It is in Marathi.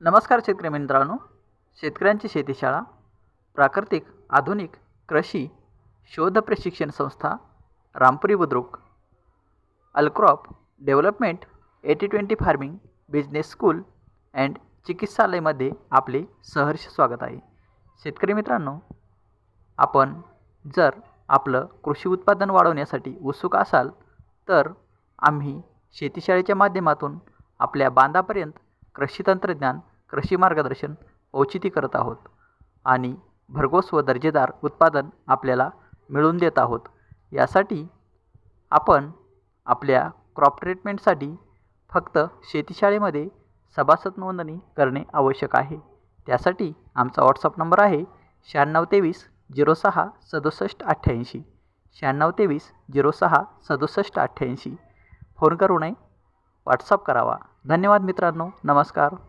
नमस्कार शेतकरी मित्रांनो. शेतकऱ्यांची शेतीशाळा प्राकृतिक आधुनिक कृषी शोध प्रशिक्षण संस्था Rampuri Budruk Alcrop development eighty twenty farming business school and चिकित्सालयमध्ये आपले सहर्ष स्वागत आहे. शेतकरी मित्रांनो आपण जर आपलं कृषी उत्पादन वाढवण्यासाठी उत्सुक असाल तर आम्ही शेतीशाळेच्या माध्यमातून आपल्या बांधापर्यंत कृषी तंत्रज्ञान कृषी मार्गदर्शन औचिती करत आहोत आणि भरघोस व दर्जेदार उत्पादन आपल्याला मिळवून देत आहोत. यासाठी आपण आपल्या क्रॉप ट्रीटमेंटसाठी फक्त शेतीशाळेमध्ये सभासद नोंदणी करणे आवश्यक आहे. त्यासाठी आमचा व्हॉट्सअप नंबर आहे शहाण्णव तेवीस झिरो सहा सदुसष्ट अठ्ठ्याऐंशी. शहाण्णव तेवीस झिरो सहा सदुसष्ट अठ्ठ्याऐंशी. फोन करू नये व्हॉट्सअप करावा. धन्यवाद मित्रांनो. नमस्कार.